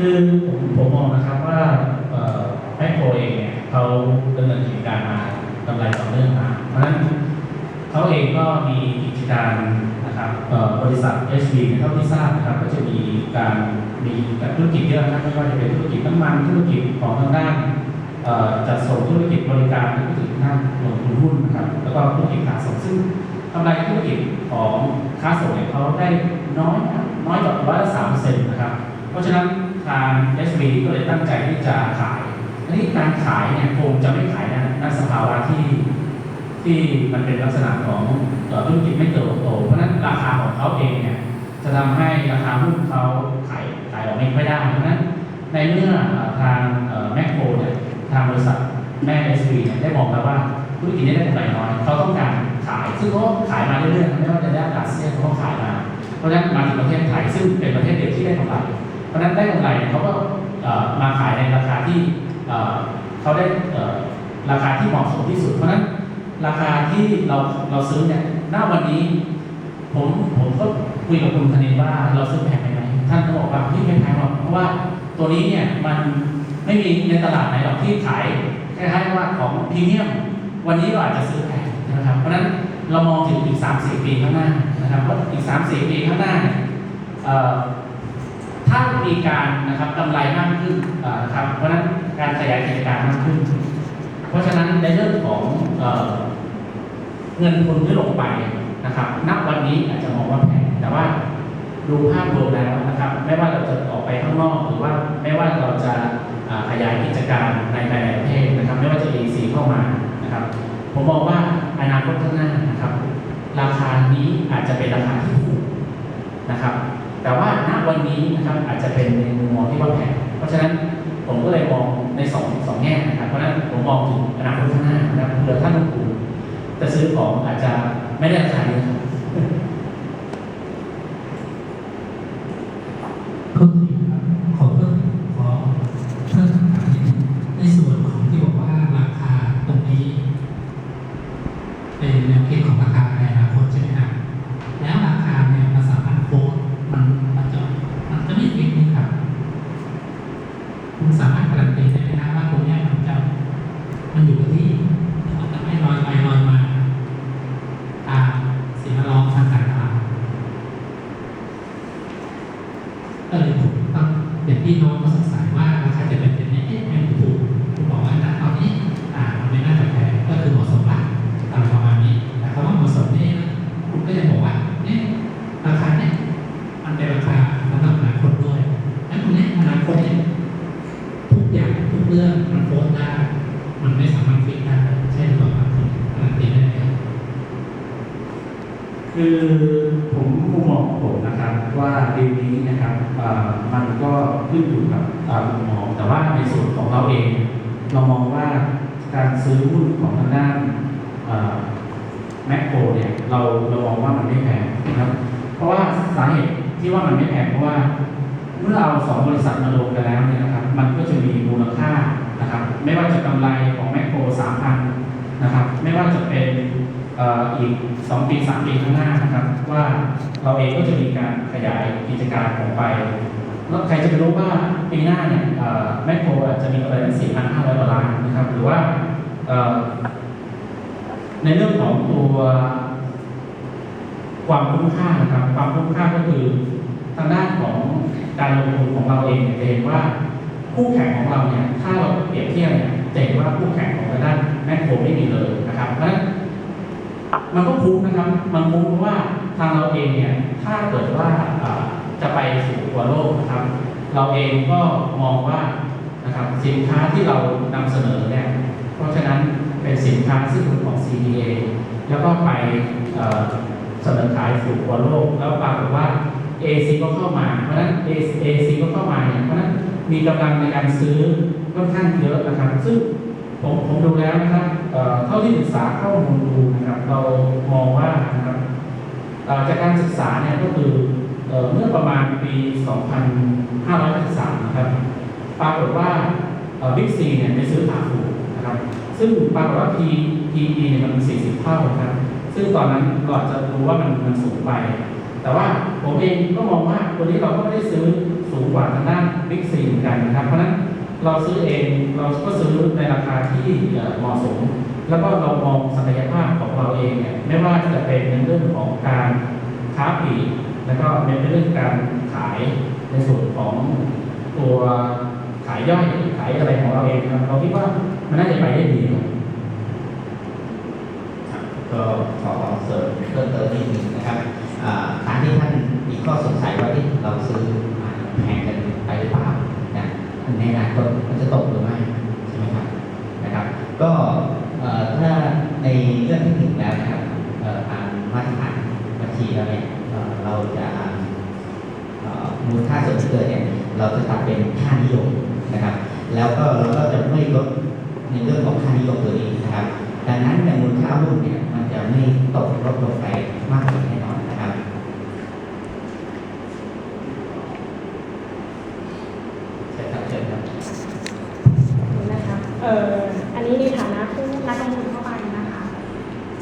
คือผมผมมองนะครับว่าเอ่อแมคโครเองเนี่ยเขาดำเนินกิจการมากำไรต่อเนื่องมา เพราะฉะนั้นเขาเองก็มีกิจการนะครับบริษัท HB เนี่เท่าที่ทราบนะครับก็จะมีการมีธุรกิจเยอะนะครับไม่ว่าจะเป็นธุรกิจน้ำมันธุรกิจของทางด้านจัดส่งธุรกิจบริการธุรกิจทางด้านลงทุนหุ้นนะครับแล้วก็ธุรกิจค้าส่งซึ่งกำไรธุรกิจของค้าส่งเนี่ยเขาได้น้อยน้อยกว่าร้อยละสามเปอร์เซ็นต์นะครับ เพราะฉะนั้น ทาง SB ก็เลยตั้งใจที่จะขายอันนี้การขายเนี่ยคงจะไม่ขายนะในสภาวะที่ที่มันเป็นลักษณะของต่อธุรกิจไม่เติบโต เพราะฉะนั้นราคาของเขาเองเนี่ยจะทำให้ราคาหุ้นเขาขายขายออกไม่ค่อยได้ เพราะฉะนั้นในเมื่อทางแมคโครเนี่ยทางบริษัทแม่ SB เนี่ยได้บอกแล้วว่าธุรกิจนี้ได้กำไรน้อยเขาต้องการขาย ซึ่งเขาก็ขายมาเรื่อยๆไม่ว่าจะได้อาเซียนเขาก็ขายมา เพราะฉะนั้นมาถึงประเทศไทยซึ่งเป็นประเทศเดียวที่ได้กำไร เพราะฉะนั้นได้กำไรเนี่ยเขาก็มาขายในราคาที่เขาได้ราคาที่เหมาะสมที่สุด เพราะฉะนั้นราคาที่เราเราซื้อเนี่ยณวันนี้ ผมผมก็คุยกับคุณธนินว่าเราซื้อแพงไปไหมท่านก็บอกว่าไม่แพงหรอกเพราะว่าตัวนี้เนี่ยมันไม่มีในตลาดไหนหรอกที่ขายคล้ายๆว่าของพรีเมียม วันนี้เราอาจจะซื้อแพงนะครับ เพราะฉะนั้นเรามองถึงอีกสามสี่ปีข้างหน้านะครับว่าอีกสามสี่ปีข้างหน้าเนี่ย ถ้ามีการนะครับกำไรมากขึ้นนะครับเพราะฉะนั้นการขยายกิจการมากขึ้น เพราะฉะนั้นในเรื่องของเอเงินทุนที่ลงไปนะครับณวันนี้อาจจะมองว่าแพงแต่ว่าดูภาพรวมแล้วนะครับ ไม่ว่าเราจะออกไปข้างนอก หรือว่าไม่ว่าเราจะขยายกิจการในภายประเทศนะครับ ไม่ว่าจะ EC เข้ามานะครับ ผมมองว่าอนาคตข้างหน้านะครับ ราคานี้อาจจะเป็นราคาที่ถูกนะครับ แต่ว่าณวันนี้นะครับอาจจะเป็นในมุมมองที่ว่าแพงเพราะฉะนั้นผมก็เลยมองในสองสองแง่นะครับ เพราะฉะนั้นผมมองถึงอนาคตข้างหน้านะครับเผื่อท่านลงทุนจะซื้อของอาจจะไม่ได้ราคานี้ครับขอเพิ่มขอเพิ่มคำถานิดนึงในส่วนของที่บอกว่าราคาตรงนี้ เป็นแนวคิดของราคาในอนาคตใช่ไหมครับแล้วราคาเนี่ยมันสามารถโค้ดมันมันจะมันจะไม่ฟิกนี่ครับคุณสามารถการันตีได้ไหมครับว่าตรงเนี้ยมันจะมันอยู่กับที่มันจะไม่ลอยไปลอยมา ตามสิ่งแวดล้อมทางการตาดก็เลยผมต้องอย่างที่น้องก็สงสัยว่าราคาจะเป็นแบบนี้เอ๊ะไม่ถูกคุณบอกว่าณตอนนี้อ่ามันไม่น่าจะแพงก็คือเหมาะสมละอะไรประมาณนี้แต่คำว่าเหมาะสมนี่นะคุณก็จะบอกว่าเนี่ยราคาเนี่ยมันเป็นราคาสำหรับอนาคตด้วยแล้วตรงนี้อนาคตเนี่ยทุกอย่างทุกเรื่องมันโพสได้มันไม่สามารถฟิกได้ใช่หรือเปล่าครับคุณการันตีได้ไหมครับ คือผมมุมมองผมนะครับว่าดีลนี้นะครับมันก็ขึ้นอยู่กับอ่ามุมมอง แต่ว่าในส่วนของเราเอง เรามองว่าการซื้อหุ้นของทางด้านแมคโครเนี่ยเราเรามองว่ามันไม่แพงนะครับเพราะว่าสาเหตุที่ว่ามันไม่แพงเพราะว่า เมื่อเอาสองบริษัทมารวมกันแล้วเนี่ยนะครับมันก็จะมีมูลค่านะครับไม่ว่าจะกำไรของแมคโครสามพันนะครับไม่ว่าจะเป็น อีกสองปีสามปีข้างหน้านะครับ ว่าเราเองก็จะมีการขยายกิจการของไปแล้วใครจะไปรู้ว่าปีหน้าเนี่ยแมคโครอาจจะมีกำไรถึงสี่พันห้าร้อยกว่าล้านนะครับ หรือว่าในเรื่องของตัวความคุ้มค่านะครับ ความคุ้มค่าก็คือทางด้านของการลงทุนของเราเองเนี่ยจะเห็นว่าคู่แข่งของเราเนี่ยถ้าเราเปรียบเทียบเนี่ยจะเห็นว่าคู่แข่งของทางด้านแมคโครไม่มีเลยนะครับเพราะฉะนั้น มันก็คุ้มนะครับ มันคุ้มเพราะว่าทางเราเองเนี่ยถ้าเกิดว่าจะไปสู่ตัวโลกนะครับ เราเองก็มองว่านะครับสินค้าที่เรานำเสนอเนี่ยเพราะฉะนั้นเป็นสินค้าซึ่งเป็นของ CDA แล้วก็ไปเอ่อเสนอขายสู่ทั่วโลก แล้วปรากฏว่า AC ก็เข้ามา เพราะฉะนั้น AC ก็เข้ามาเนี่ยเพราะฉะนั้นมีกำลังในการซื้อค่อนข้างเยอะนะครับ ซึ่ง ผมผมดูแล้วนะครับเท่าที่ศึกษาข้อมูลดูนะครับ เรามองว่านะครับจากการศึกษาเนี่ยก็คือเมื่อประมาณปี 2553 นะครับ ปรากฏว่าบิ๊กซีเนี่ยไปซื้อขาฟูนะครับ ซึ่งปรากฏว่า P PE เนี่ยมัน 40 เท่านะครับ ซึ่งตอนนั้นเราอาจะรู้ว่ามันมันสูงไป แต่ว่าผมเองก็มองว่าตัวนี้เราก็ไม่ได้ซื้อสูงกว่าทางด้านบิ๊กซีเหมือนกันนะครับ เพราะนั้น เราซื้อเองเราก็ซื้อในราคาที่เหมาะสม แล้วก็เรามองศักยภาพของเราเองเนี่ยไม่ว่าจะเป็นในเรื่องของการค้าปลีกแล้วก็ในเรื่องการขายในส่วนของตัวขายย่อยขายอะไรของเราเองนะครับเราคิดว่ามันน่าจะไปได้ดีครับก็ขอเสริมเพิ่มเติมนิดนึงนะครับอ่าการที่ท่านมีข้อสงสัยว่าที่เราซื้อมาแพงกันไปหรือเปล่านะ ในอนาคตมันจะตกหรือไม่ใช่ไหมครับนะครับ ก็ถ้าในเรื่องเทคนิคแล้วนะครับตามมาตรฐานบัญชีแล้วเนี่ยเราจะมูลค่าส่วนที่เกิดเนี่ยเราจะตัดเป็นค่านิยมนะครับ แล้วก็เราก็จะไม่ลดในเรื่องของค่านิยมตัวนี้นะครับ ดังนั้นในมูลค่าหุ้นเนี่ยมันจะไม่ตกลดลงไปมากกว่าแน่นอนนะครับใช่ครับเชิญครับ นะคะเอ่ออันนี้ในฐา นะผู้รับลงทุนเข้าไปนะคะ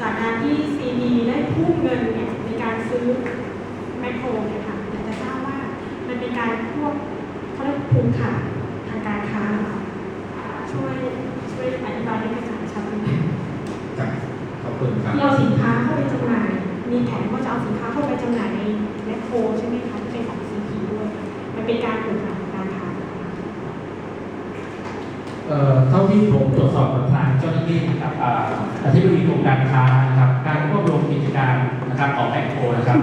จากการที่ CD ได้ทุ่มเงินเนี่ยในการซื้อแมคโครเนี่ยค่ะอยากจะทราบว่ามันเป็นการพวกเขาเรียกภูมิขาดทางการค้าเหรอคะช่วยช่วยอธิบายให้กระจ่างชัดหน่อยครับขอบคุณครับที่เอาสินค้าเข้าไปจำหน่าย มีแผนว่าจะเอาสินค้าเข้าไปจำหน่ายในแมคโครใช่ไหมคะที่เป็นของ CP ด้วย มันเป็นการผูกขาดทางการค้าเหรอคะ เอ่อเที่ผมตรวจสอบกับทางเจ้าหน้าที่นะครับอาธิบดีกรมการค้านะครับการควบรวมกิจการนะครับของแมคโครนะครับ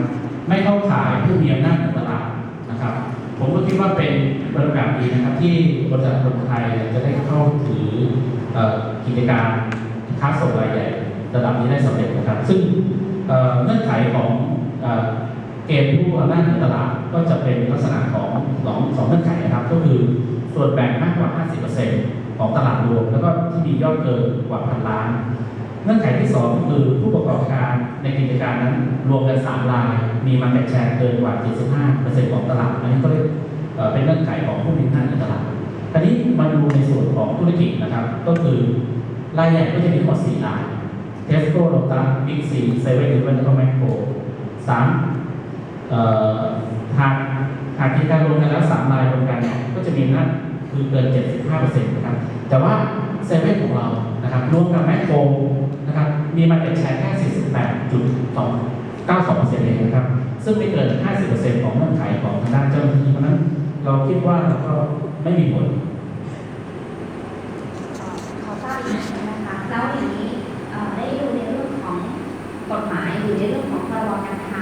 ไม่เข้าข่ายผู้มีอำนาจเหนือตลาดนะครับ ผมก็คิดว่าเป็นบริการดีนะครับ ที่บริษัทคนไทยจะได้เข้าถือกิจการค้าส่งรายใหญ่ระดับนี้ได้สำเร็จนะครับ ซึ่งเงื่อนไขของเกณฑ์ผู้อำนาจเหนือตลาดก็จะเป็นลักษณะของสองสองเงื่อนไขนะครับ ก็คือส่วนแบ่งมากกว่า 50% ของตลาดรวมแล้วก็ที่มียอดเกินกว่าพันล้าน เงื่อนไขที่สองก็คือผู้ประกอบการในกิจการนั้นรวมกัน3ราย มีมันแชร์เกินกว่า 75%ของตลาดอันนี้ก็เรียกเป็นเงื่อนไขของผู้มีอำนาจในตลาดคราวนี้มาดูในส่วนของธุรกิจนะครับ ก็คือรายใหญ่ก็จะมีทั้งหมด4รายเทสโก้โลตัสบิ๊กซีเซเว่นอีเลฟเว่นแล้วก็แมคโครสามเอ่อหากหากกิจการรวมกันแล้วสามรายรวมกันเนี่ยก็จะมีอำนา คือเกิน 75%นะครับแต่ว่าเซเว่นของเรานะครับรวมกับแมคโครนะครับมีมันเป็นแชร์แค่48.92%เองนะครับซึ่งไม่เกิน 50%ของเงื่อนไขของทางด้านเจ้าหน้าที่เพราะนั้นเราคิดว่าเราก็ไม่มีผลขอทราบอีกนิดนะคะแล้วอย่างนี้ได้ดูในเรื่องของกฎหมายหรือในเรื่องของพรบการค้า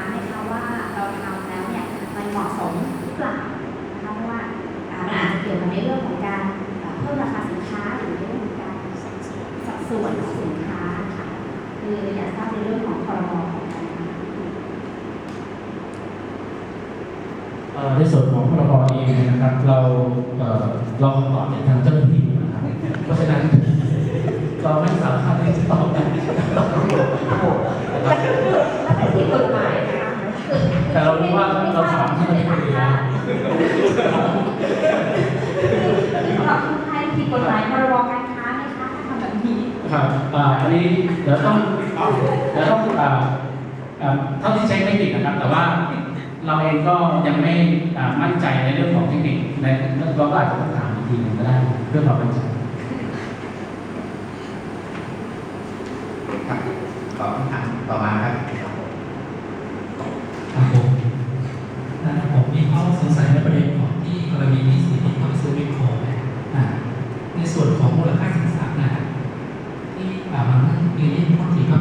นี่ยนะครับ เราเอ่อเราคำตอบจากทางเจ้าหน้าที่นะครับเพราะฉะนั้นเราไม่สามารถที่จะตอบได้นะครับแล้วแต่ที่กฎหมายนะคะคือแต่เรารู้ว่าเราถามที่มันไม่ดีนะสำหรับคนไทยผิดกฎหมายพรบการค้าไหมคะถ้าทำแบบนี้ครับอ่าอันนี้เดี๋ยวต้องเดี๋ยวต้องอ่าอ่าเท่าที่เช็คไม่ผิดนะครับ แต่ว่า เราเองก็ยังไม่มั่นใจในเรื่องของเทคนิคในเรื่องเราก็อาจจะต้องถามอีกทีหนึ่งก็ได้เพื่อความมั่นใจรับขอคำถามต่อมาครับครับผมผมมีข้อสงสัยในประเด็นของที่กรณีที่สิทธิเข้าซื้อวิคราะห์ในส่วนของมูลค่าสินทรัพย์นะที่มันยืนยันข้อที่ครั